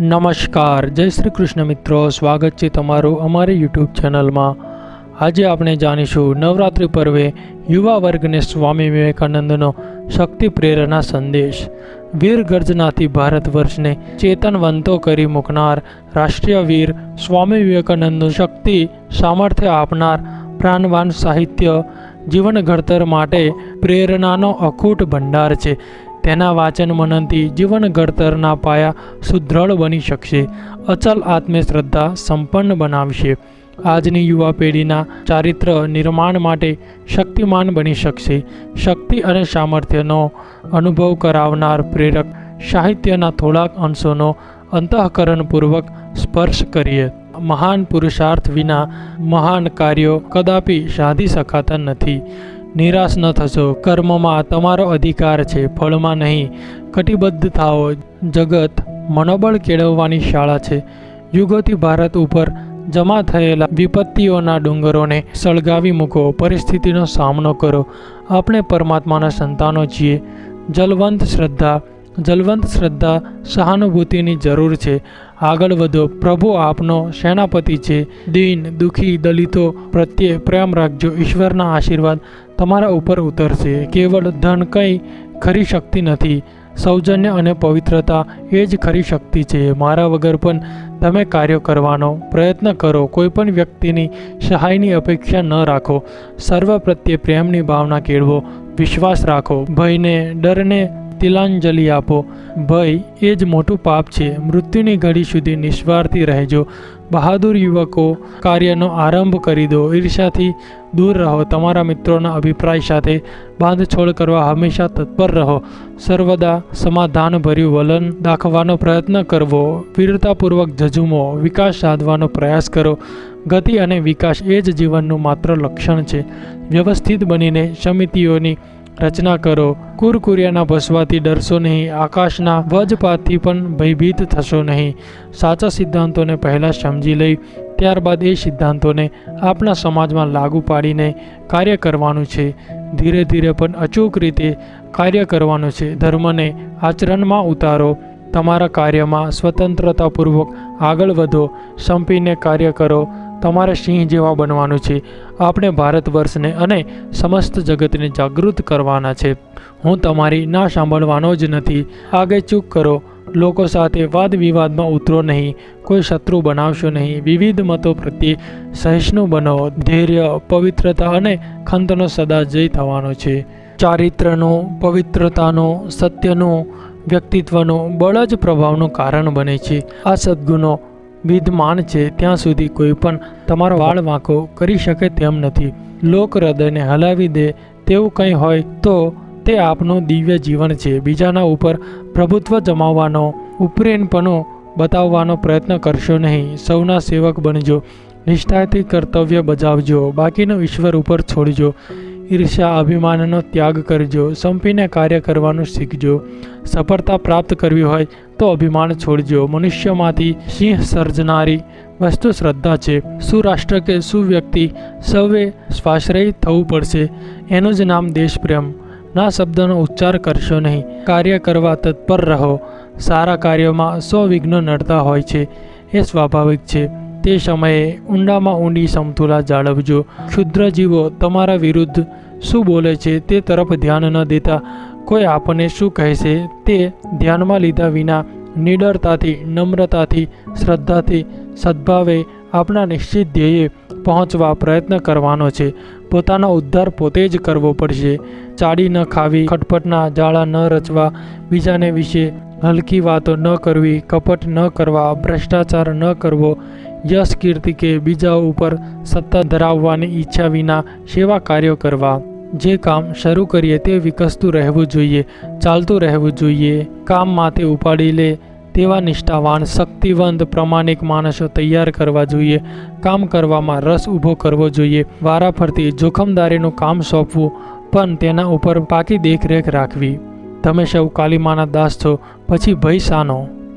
નમસ્કાર, જય શ્રી કૃષ્ણ મિત્રો. સ્વાગત છે તમારું અમારી યુટ્યુબ ચેનલમાં. આજે આપણે જાણીશું નવરાત્રિ પર્વે યુવા વર્ગને સ્વામી વિવેકાનંદનો શક્તિ પ્રેરણા સંદેશ. વીર ગર્જનાથી ભારત વર્ષને ચેતનવંતો કરી મૂકનાર રાષ્ટ્રીય વીર સ્વામી વિવેકાનંદનું શક્તિ સામર્થ્ય આપનાર પ્રાણવાન સાહિત્ય જીવન ઘડતર માટે પ્રેરણાનો અખૂટ ભંડાર છે. તેના વાચન મનનથી જીવન ઘડતરના પાયા સુદૃઢ બની શકશે. અચલ આત્મશ્રદ્ધા સંપન્ન બનાવશે. આજની યુવા પેઢીના ચારિત્ર નિર્માણ માટે શક્તિમાન બની શકશે. શક્તિ અને સામર્થ્યનો અનુભવ કરાવનાર પ્રેરક સાહિત્યના થોડાક અંશોનો અંતઃકરણપૂર્વક સ્પર્શ કરીએ. મહાન પુરુષાર્થ વિના મહાન કાર્યો કદાપી સાધી શકાતા નથી. નિરાશ ન થશો. કર્મમાં તમારો અધિકાર છે, ફળમાં નહીં. કટિબદ્ધ થાઓ. જગત મનોબળ કેળવવાની શાળા છે. યુગોથી ભારત ઉપર જમા થયેલા વિપત્તિઓના ડુંગરોને સળગાવી મૂકો. પરિસ્થિતિનો સામનો કરો. આપણે પરમાત્માના સંતાનો છીએ. જલવંત શ્રદ્ધા. જલવંત શ્રદ્ધા સહાનુભૂતિની જરૂર છે. આગળ વધો. પ્રભુ આપનો સેનાપતિ છે. દીન, દુઃખી, દલિતો પ્રત્યે પ્રેમ રાખજો. ઈશ્વરના આશીર્વાદ તમારા ઉપર ઉતરશે. કેવળ ધન કંઈ ખરી શક્તિ નથી. સૌજન્ય અને પવિત્રતા એ જ ખરી શક્તિ છે. મારા વગર પણ તમે કાર્ય કરવાનો પ્રયત્ન કરો. કોઈપણ વ્યક્તિની સહાયની અપેક્ષા ન રાખો. સર્વ પ્રત્યે પ્રેમની ભાવના કેળવો. વિશ્વાસ રાખો. ભયને, ડરને તિલાંજલિ આપો. ભય એ જ મોટું પાપ છે. મૃત્યુની ઘડી સુધી નિસ્વાર્થી રહેજો. બહાદુર યુવકો, કાર્યનો આરંભ કરી દો. ઈર્ષાથી દૂર રહો. તમારા મિત્રોના અભિપ્રાય સાથે બાંધછોડ કરવા હંમેશા તત્પર રહો. સર્વદા સમાધાનભર્યું વલણ દાખવવાનો પ્રયત્ન કરવો. વીરતાપૂર્વક જજુમો. વિકાસ સાધવાનો પ્રયાસ કરો. ગતિ અને વિકાસ એ જ જીવનનું માત્ર લક્ષણ છે. વ્યવસ્થિત બનીને સમિતિઓની રચના કરો. કુરકુરિયાના ભસવાથી ડરશો નહીં. આકાશના વજપાતથી પણ ભયભીત થશો નહીં. સાચા સિદ્ધાંતોને પહેલાં સમજી લઈ, ત્યારબાદ એ સિદ્ધાંતોને આપણા સમાજમાં લાગુ પાડીને કાર્ય કરવાનું છે. ધીરે ધીરે પણ અચૂક રીતે કાર્ય કરવાનું છે. ધર્મને આચરણમાં ઉતારો. તમારા કાર્યમાં સ્વતંત્રતાપૂર્વક આગળ વધો. સંપીને કાર્ય કરો. તમારે સિંહ જેવા બનવાનું છે. આપણે ભારત વર્ષને અને સમસ્ત જગતને જાગૃત કરવાના છે. હું તમારી ના સાંભળવાનો જ નથી. આગે ચૂક કરો. લોકો સાથે વાદ વિવાદમાં ઉતરો નહીં. કોઈ શત્રુ બનાવશો નહીં. વિવિધ મતો પ્રત્યે સહિષ્ણુ બનો. ધૈર્ય, પવિત્રતા અને ખંતનો સદા જય થવાનો છે. ચારિત્રનું, પવિત્રતાનું, સત્યનું, વ્યક્તિત્વનું બળ જ પ્રભાવનું કારણ બને છે. આ સદ્ગુણો વિદ્યમાન છે, ત્યાં સુધી કોઈ પણ તમારો વાળ વાંકો કરી શકે તેમ નથી. લોક હૃદયને હલાવી દે તેવું કંઈ હોય તો તે આપનું દિવ્ય જીવન છે. બીજાના ઉપર પ્રભુત્વ જમાવવાનો ઉપરેનપણો બતાવવાનો પ્રયત્ન કરશો નહીં. સૌના સેવક બનજો. નિષ્ઠાથી કર્તવ્ય બજાવજો. બાકીનું ઈશ્વર ઉપર છોડજો. ઈર્ષ્યા અભિમાનનો ત્યાગ કરજો. સંપીને કાર્ય કરવાનું શીખજો. સફળતા પ્રાપ્ત કરવી હોય તો અભિમાન છોડજો. મનુષ્યમાંથી સિંહ સર્જનારી વસ્તુ શ્રદ્ધા છે. સુરાષ્ટ્ર કે સુવ્યક્તિ સૌએ સ્વાશ્રય થવું પડશે. એનું જ નામ દેશપ્રેમ. ના શબ્દનો ઉચ્ચાર કરશો નહીં. કાર્ય કરવા તત્પર રહો. સારા કાર્યોમાં સો વિઘ્ન નડતા હોય છે. એ સ્વાભાવિક છે. તે સમયે ઊંડામાં ઊંડી સમતુલા જાળવજો. ક્ષુદ્ર જીવો તમારા વિરુદ્ધ શું બોલે છે તે તરફ ધ્યાન ન દેતા કોઈ આપણને શું કહેશે તે ધ્યાનમાં લીધા વિના નિડરતાથી, નમ્રતાથી, શ્રદ્ધાથી, સદ્ભાવે આપણા નિશ્ચિત ધ્યેયે પહોંચવા પ્રયત્ન કરવાનો છે. પોતાનો ઉદ્ધાર પોતે જ કરવો પડશે. ચાડી ન ખાવી, ખટપટના જાળા ન રચવા, બીજાને વિશે હલકી વાતો ન કરવી, કપટ ન કરવા, ભ્રષ્ટાચાર ન કરવો, યશ કીર્તિ કે બીજા ઉપર સત્તા ધરાવવાની ઈચ્છા વિના સેવા કાર્યો કરવા. જે કામ શરૂ કરીએ તે વિકસતું રહેવું જોઈએ, ચાલતું રહેવું જોઈએ, કામ માથે ઉપાડી લે તેવા નિષ્ઠાવાન, શક્તિવંત, પ્રમાણિક માણસો તૈયાર કરવા જોઈએ, કામ કરવામાં રસ ઊભો કરવો જોઈએ, વારાફરતી જોખમદારીનું કામ સોંપવું, પણ તેના ઉપર પાકી દેખરેખ રાખવી. તમે સૌ કાલીમાના દાસ છો, પછી ભય શાનો.